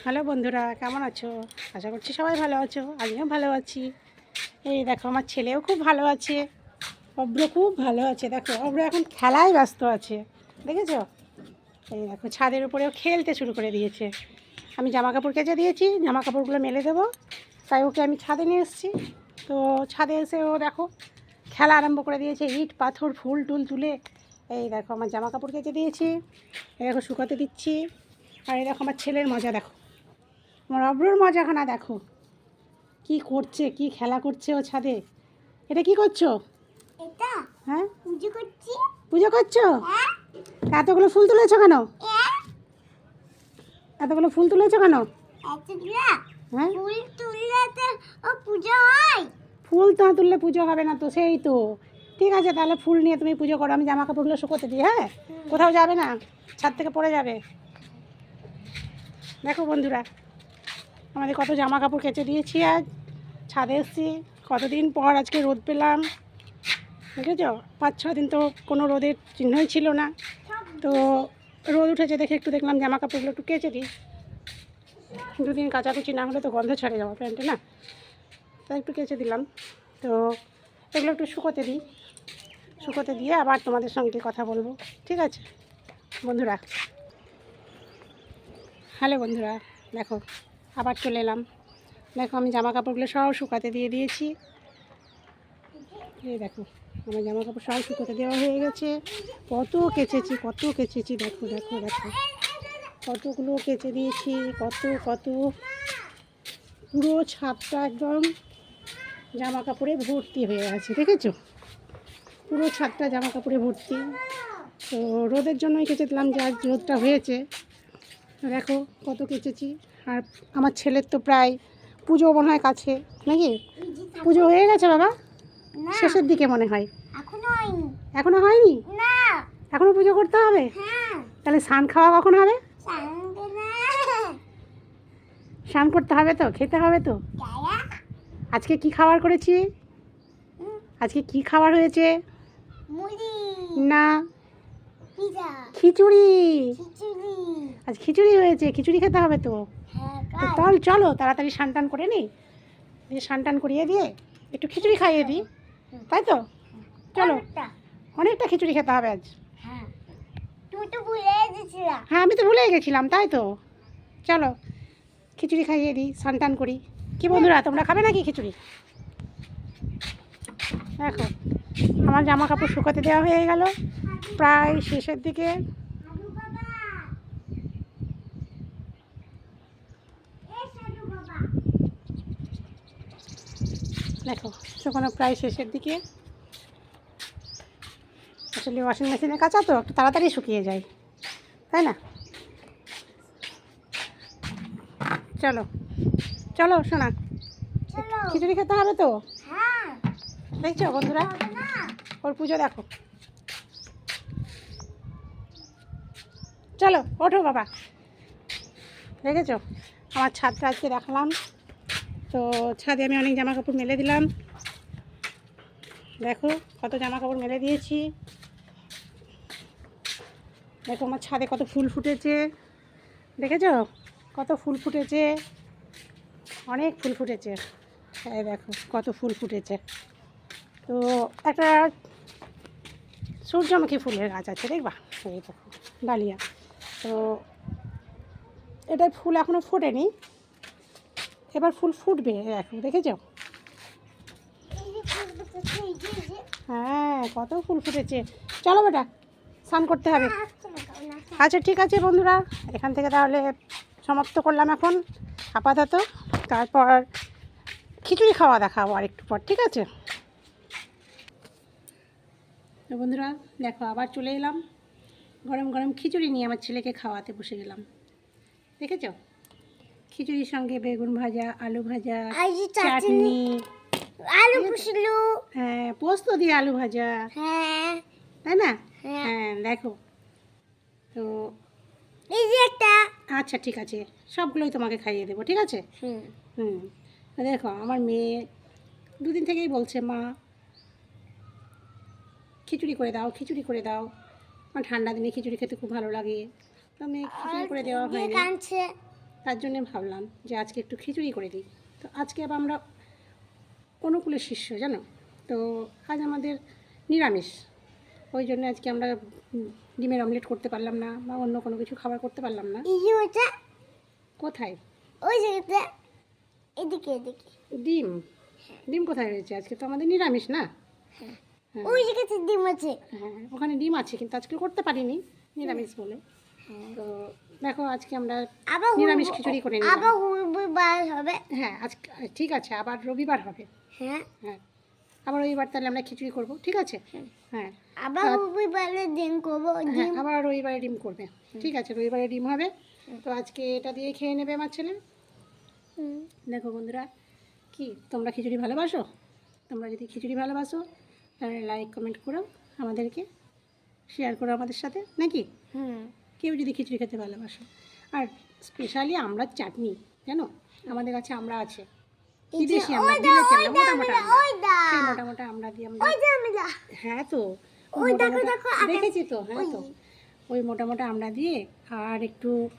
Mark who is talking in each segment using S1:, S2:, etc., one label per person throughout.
S1: Hello বন্ধুরা, কেমন আছো? আশা করছি সবাই ভালো আছো, আমিও ভালো আছি। এই দেখো, আমার ছেলেও খুব ভালো আছে অব্র খুব ভালো আছে। দেখো, অব্র এখন খেলায় ব্যস্ত আছে, দেখেছ? এই দেখো, ছাদের উপরেও খেলতে শুরু করে দিয়েছে। আমি জামা কাপড় কেচে দিয়েছি জামা কাপড়গুলো মেলে দেবো, তাই ওকে আমি ছাদে নিয়ে এসেছি। তো ছাদে এসে ও দেখো, খেলা আরম্ভ করে দিয়েছে, ইট, পাথর, ফুল, টুল তুলে। এই দেখো, আমার জামা কাপড় কেচে দিয়েছি, এই দেখো, শুকাতে দিচ্ছি। আর এই দেখো, আমার ছেলের মজা, দেখো। আমার অব্রর মজাখানা দেখো। কি করছে কি খেলা করছে ও ছাদে? এটা কি করছ?
S2: এটা
S1: হ্যাঁ?
S2: পুজো করছি।
S1: পুজো করছ?
S2: হ্যাঁ।
S1: এতগুলো ফুল তুলেছো কেন?
S2: হ্যাঁ।
S1: এতগুলো ফুল তুলেছো কেন? হ্যাঁ?
S2: ফুল তুললে ও পুজো হয়।
S1: ফুল তো তুললে পুজো হবে না তো সেই তো। ঠিক আছে তাহলে ফুল নিয়ে তুমি পুজো করো আমি জামা কাপড়গুলো শুকোতে দিই হ্যাঁ? কোথাও যাবে না ছাদ থেকে পড়ে যাবে। দেখো বন্ধুরা আমাদের কত জামা কাপড় কেচে দিয়েছি আজ, ছাদে এসেছি, কতদিন পর আজকে রোদ পেলাম, দেখেছ? পাঁচ ছ দিন তো কোনো রোদের চিহ্নই ছিল না। তো রোদ উঠেছে দেখে একটু দেখলাম জামা কাপড়গুলো একটু কেচে দিই। দুদিন কাচাকুচি না হলে তো গন্ধ ছাড়ে যাওয়া প্যান্টে, না? তাই একটু কেচে দিলাম। তো এগুলো একটু শুকোতে দিই। শুকোতে দিয়ে আবার তোমাদের সঙ্গে কথা বলব। ঠিক আছে? বন্ধুরা। হ্যালো বন্ধুরা, দেখো। আবার চলে এলাম। দেখো আমি জামা কাপড়গুলো সব শুকাতে দিয়ে দিয়েছি। এই দেখো, আমার জামা কাপড় সব শুকোতে দেওয়া হয়ে গেছে। কত কেচেছি কত কেচেছি, দেখো দেখো দেখো। কতগুলো কেচে দিয়েছি, কত কত। পুরো ছাদটা একদম জামা কাপড়ে ভর্তি হয়ে আছে, দেখেছ? পুরো ছাদটা জামা কাপড়ে ভর্তি। তো রোদের জন্যই কেচে দিলাম যে আজ রোদটা হয়েছে। দেখো কত কেচেছি। আর আমার ছেলের তো প্রায় পুজো মনে হয় কাছে নাকি? পুজো হয়ে গেছে বাবা? শেষের দিকে মনে হয়।
S2: এখনও হয়নি।
S1: এখনও পুজো করতে হবে?
S2: হ্যাঁ।
S1: তাহলে স্নান খাওয়া কখন হবে? স্নান করতে হবে তো? খেতে হবে তো? আজকে কি খাবার করেছি? আজকে কি খাবার হয়েছে? না। খিচুড়ি।
S2: খিচুড়ি।
S1: আজ খিচুড়ি হয়েছে খিচুড়ি খেতে হবে তো।
S2: হ্যাঁ
S1: চল চলো তাড়াতাড়ি স্নান করে নি। দিয়ে স্নান করিয়ে দিয়ে একটু খিচুড়ি খাইয়ে দিই। তাই তো? চলো। অনেকটা। খিচুড়ি খেতে হবে আজ।
S2: হ্যাঁ। তো ভুলে
S1: হ্যাঁ আমি তো ভুলেই গেছিলাম তাই তো? চলো খিচুড়ি খাইয়ে দিই স্নান টান করি। কি বন্ধুরা তোমরা খাবে নাকি খিচুড়ি? দেখো আমার জামা কাপড় শুকাতে দেওয়া হয়ে গেল। প্রায় শেষের দিকে
S2: সাধু বাবা এ সাধু বাবা
S1: দেখো শুকানো প্রায় শেষের দিকে আসলে ওয়াশিং মেশিনে কাঁচা তো একটু তাড়াতাড়ি শুকিয়ে যায় তাই না? চলো চলো শোনা খিচুড়ি খেতে হবে তো?
S2: হ্যাঁ।
S1: দেখছ বন্ধুরা? ওর পুজো দেখো। চলো ওঠো বাবা। দেখেছ? আমার ছাদটা আজকে দেখালাম। তো ছাদে আমি অনেক জামা কাপড় মেলে দিলাম। দেখো কত জামা কাপড় মেলে দিয়েছি। দেখো আমার ছাদে কত ফুল ফুটেছে। দেখেছ? কত ফুল ফুটেছে। অনেক ফুল ফুটেছে। এই দেখো কত ফুল ফুটেছে। তো একটা সূর্যমুখী ফুলের গাছ আছে, দেখবা? এই দেখো, ডালিয়া। তো এটার ফুল এখনও ফোটেনি। এবার ফুল ফুটবে দেখো দেখেছ
S2: এই যে ফুল ফুটেছে, এই যে, এই যে।
S1: হ্যাঁ কত ফুল ফুটেছে। চলো বেটা স্নান করতে হবে। আচ্ছা ঠিক আছে বন্ধুরা এখান থেকে তাহলে সমাপ্ত করলাম এখন আপাতত। তারপর খিচুড়ি খাওয়া দেখাবো আর একটু পর ঠিক আছে? বন্ধুরা দেখো আবার চলে এলাম। গরম গরম খিচুড়ি নিয়ে আমার ছেলেকে খাওয়াতে বসে গেলাম। দেখেছ? খিচুড়ির সঙ্গে বেগুন ভাজা আলু ভাজা
S2: চাটনি আলু ফুসলু
S1: হ্যাঁ পোস্ত দিয়ে আলু ভাজা।
S2: হ্যাঁ।
S1: তাই না?
S2: হ্যাঁ।
S1: হ্যাঁ দেখো। তো
S2: এই যে একটা।
S1: আচ্ছা ঠিক আছে। সবগুলোই তোমাকে খাইয়ে দেবো ঠিক আছে?
S2: হুম।
S1: হুম। দেখো আমার মেয়ে দুদিন থেকেই বলছে মা খিচুড়ি করে দাও খিচুড়ি করে দাও। আমার ঠান্ডা দিনে খিচুড়ি খেতে খুব ভালো লাগে। তো মেয়ে খিচুড়ি করে দেওয়া
S2: কাঁদছে।
S1: তার জন্য ভাবলাম যে আজকে একটু খিচুড়ি করে দিই। তো আজকে আবার আমরা অনুকূলের শিষ্য জানো? তো আজ আমাদের নিরামিষ। ওই জন্য আজকে আমরা ডিমের অমলেট করতে পারলাম না বা অন্য কোনো কিছু খাবার করতে পারলাম না। কোথায়?
S2: ওই জায়গাতে এদিকে এদিকে।
S1: ডিম? ডিম কোথায় রয়েছে? আজকে তো আমাদের নিরামিষ না? হ্যাঁ।
S2: ওই জায়গাতে ডিম আছে।
S1: হ্যাঁ ওখানে ডিম আছে কিন্তু আজকে করতে পারিনি। নিরামিষ বলে। তো দেখো আজকে আমরা
S2: আবার
S1: নিরামিষ খিচুড়ি করে নিলাম।
S2: আবার হুড়বার হবে?
S1: হ্যাঁ আজকে ঠিক আছে আবার রবিবার হবে।
S2: হ্যাঁ।
S1: হ্যাঁ আবার রবিবার তাহলে আমরা খিচুড়ি করব ঠিক আছে? হ্যাঁ।
S2: আবার হুড়বারে ডিম করব
S1: হ্যাঁ
S2: ডিম?
S1: আবার রবিবারে ডিম করবে। ঠিক আছে রবিবারে ডিম হবে। তো আজকে এটা দিয়ে খেয়ে নেবে আমার ছেলে।
S2: হুম।
S1: দেখো বন্ধুরা কি তোমরা খিচুড়ি ভালোবাসো? তোমরা যদি খিচুড়ি ভালোবাসো তাহলে লাইক কমেন্ট করো আমাদেরকে শেয়ার করো আমাদের সাথে নাকি?
S2: হুম।
S1: কেউ যদি খিচুড়ি খেতে ভালোবাসো। আর স্পেশালি আমরা চাটনি জানো? আমাদের কাছে আমরা আছে। বিদেশি আমরা। সেই দিয়ে আমরা হ্যাঁ তো দেখেছি তো হ্যাঁ তো। ওই মোটা মোটা আমরা দিয়ে আর একটু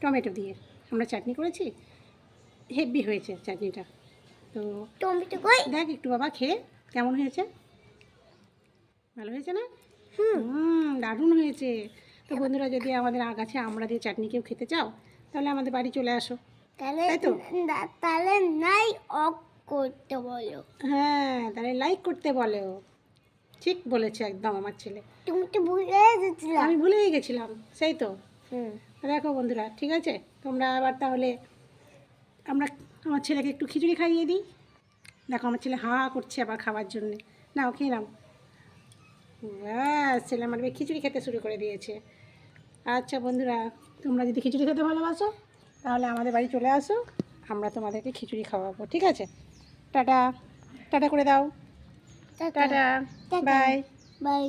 S1: টমেটো দিয়ে। আমরা চাটনি করেছি হেভি হয়েছে চাটনিটা। তো
S2: টমেটো
S1: দেখ একটু বাবা খেয়ে কেমন হয়েছে? ভালো হয়েছে না?
S2: হুম।
S1: হুম দারুণ হয়েছে। তো বন্ধুরা যদি আমাদের আগাছে আমরা দিয়ে চাটনি কেউ খেতে চাও তাহলে আমাদের বাড়ি চলে আসো।
S2: তাহলে
S1: তাই তো?
S2: না- তাহলে নাই অফ করতে বলো।
S1: হ্যাঁ তাহলে লাইক করতে বলো। ঠিক বলেছে একদম আমার ছেলে।
S2: তুমি তো ভুলে গেছিলাম
S1: আমি ভুলেই গেছিলাম সেই তো।
S2: হুম।
S1: দেখো বন্ধুরা ঠিক আছে? তোমরা আবার তাহলে আমরা আমার ছেলেকে একটু খিচুড়ি খাইয়ে দিই। দেখো আমার ছেলে হা করছে আবার খাওয়ার জন্যে। নাও খেয়ে নাও। ব্যাস ছেলে আমার খিচুড়ি খেতে শুরু করে দিয়েছে। আচ্ছা বন্ধুরা তোমরা যদি খিচুড়ি খেতে ভালোবাসো তাহলে আমাদের বাড়ি চলে আসো আমরা তোমাদেরকে খিচুড়ি খাওয়াবো ঠিক আছে? টাটা। টাটা করে দাও।
S2: টাটা।
S1: বাই।
S2: বাই।